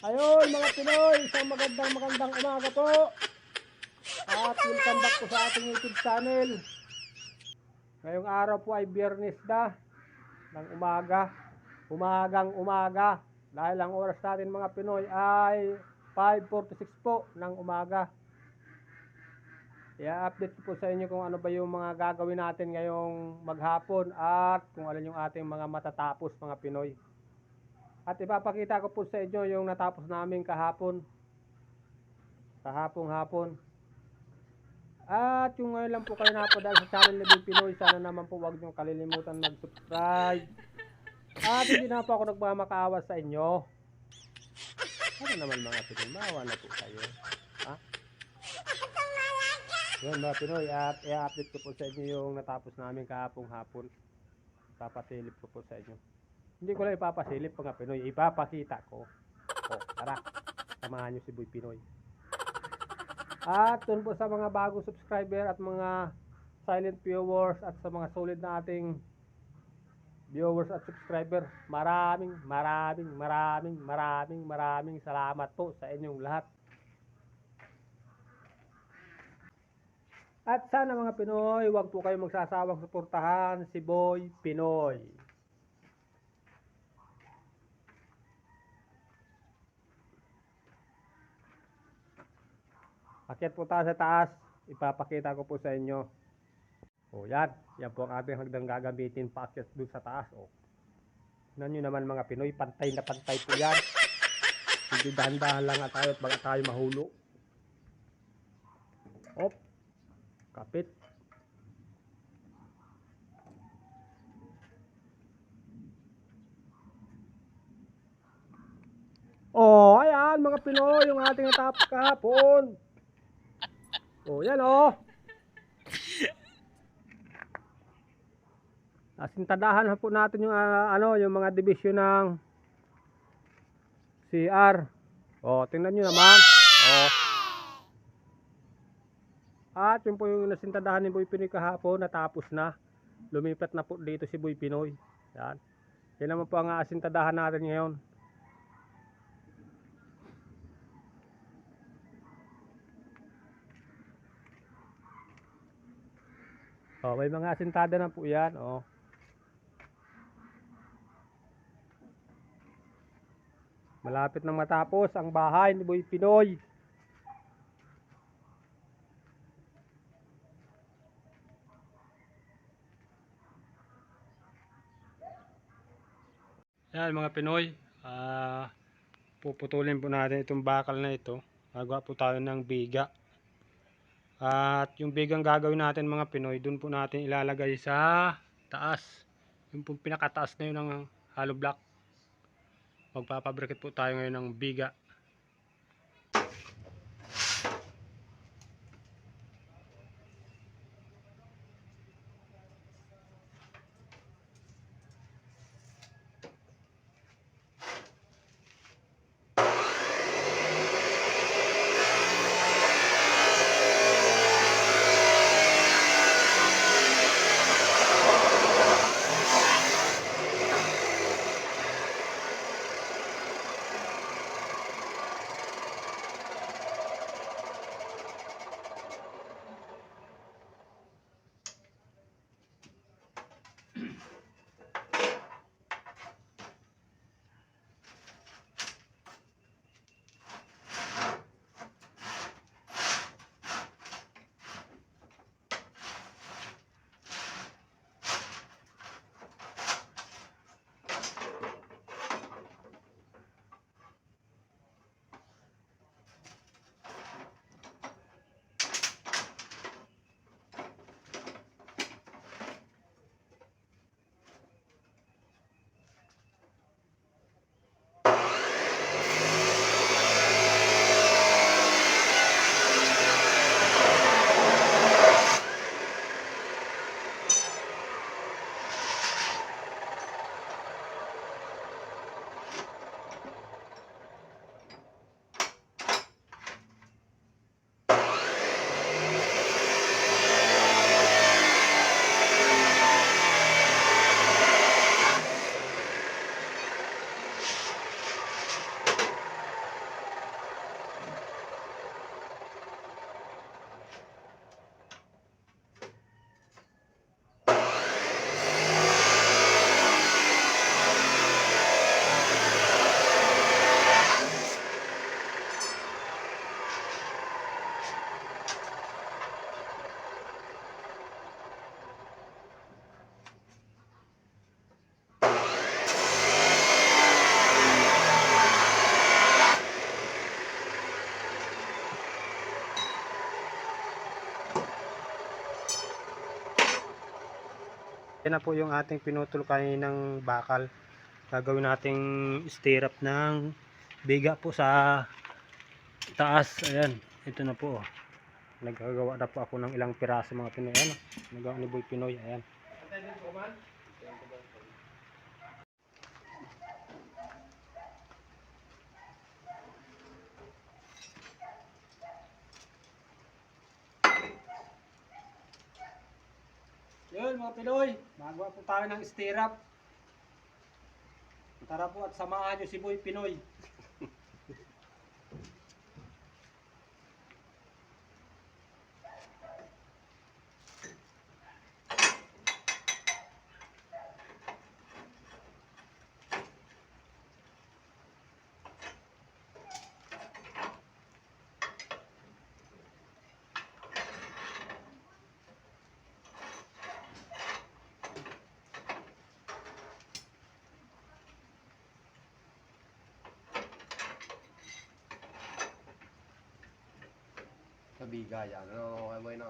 Ayun mga Pinoy, isang magandang magandang umaga po. At welcome back po sa ating YouTube channel. Ngayong araw po ay biyernes na ng umaga. Umagang umaga. Dahil ang oras natin mga Pinoy ay 5.46 po ng umaga. I-update ko po sa inyo kung ano ba yung mga gagawin natin ngayong maghapon at kung ano yung ating mga matatapos mga Pinoy. At ipapakita ko po sa inyo yung natapos namin kahapon. Kahapong hapon. At yung ngayon lang po kayo napadal sa channel ni Big Pinoy, sana naman po huwag nyo kalilimutan mag-subscribe. At hindi na po ako nagmamakaawa sa inyo. Ano naman mga Pinoy, maawa na po kayo. Ha? Yun mga Pinoy, at i-update ko po sa inyo yung natapos namin kahapong hapon. Papasilip ko po sa inyo. Hindi ko lang ipapasilip mga Pinoy, ipapakita ko. O, tara, samahan nyo si Boy Pinoy. At dun po sa mga bagong subscriber at mga silent viewers at sa mga solid na ating viewers at subscriber, maraming, maraming, maraming, maraming, maraming salamat po sa inyong lahat. At sana mga Pinoy, huwag po kayo magsasawang suportahan si Boy Pinoy. Akyat po tayo sa taas, ipapakita ko po sa inyo. O yan, yan po ang ating hagdang gagamitin paakyat doon sa taas. O. Tignan naman mga Pinoy, pantay na pantay po yan. Hindi dahan-dahan lang tayo at baka tayo mahulo. Op, kapit. Oh, ayan mga Pinoy, yung ating natapos kahapon. Oh, yan oh. Asintadahan po natin yung ah, ano, yung mga division ng CR. Oh, tingnan niyo naman. Oh. At yun po yung nasintadahan ni Boy Pinoy kahapon, natapos na. Lumipat na po dito si Boy Pinoy. Yan. Yan naman po ang asintadahan natin ngayon. Oh, may mga asintada na po 'yan, oh. Malapit nang matapos ang bahay ni Boy Pinoy. Yan mga Pinoy, ah puputulin po natin itong bakal na ito. Gagawa po tayo ng biga. At yung bigang gagawin natin mga Pinoy, dun po natin ilalagay sa taas. Yung po pinakataas na yun ng hollow block. Magpapabrikit po tayo ngayon ng biga. Natin na po yung ating pinutol kaninang bakal. Gagawin nating stirrup ng biga po sa taas. Ayan, ito na po. oh. Na po ako ng ilang piraso mga Pinoy. Ayan, nagawa ni Boy Pinoy. Ayan. Yun mga Pinoy, magawa po tayo ng stirrup. Tara po at samahan nyo si Boy Pinoy. Sa bigayan. Ano, okay mo yun?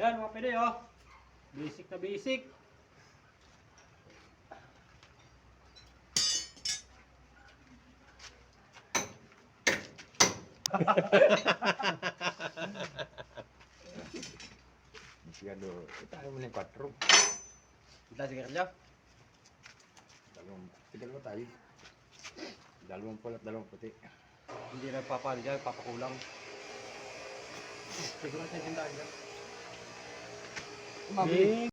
Yan mga Pinoy oh. Basic na basic. Sigado, tayo mo ng 4. Kita ka Dalawang, tigal mo tayo. Dalawang pula at dalawang puti. Hindi na papano dyan, papakulang. Siguro natin tayo. Mami.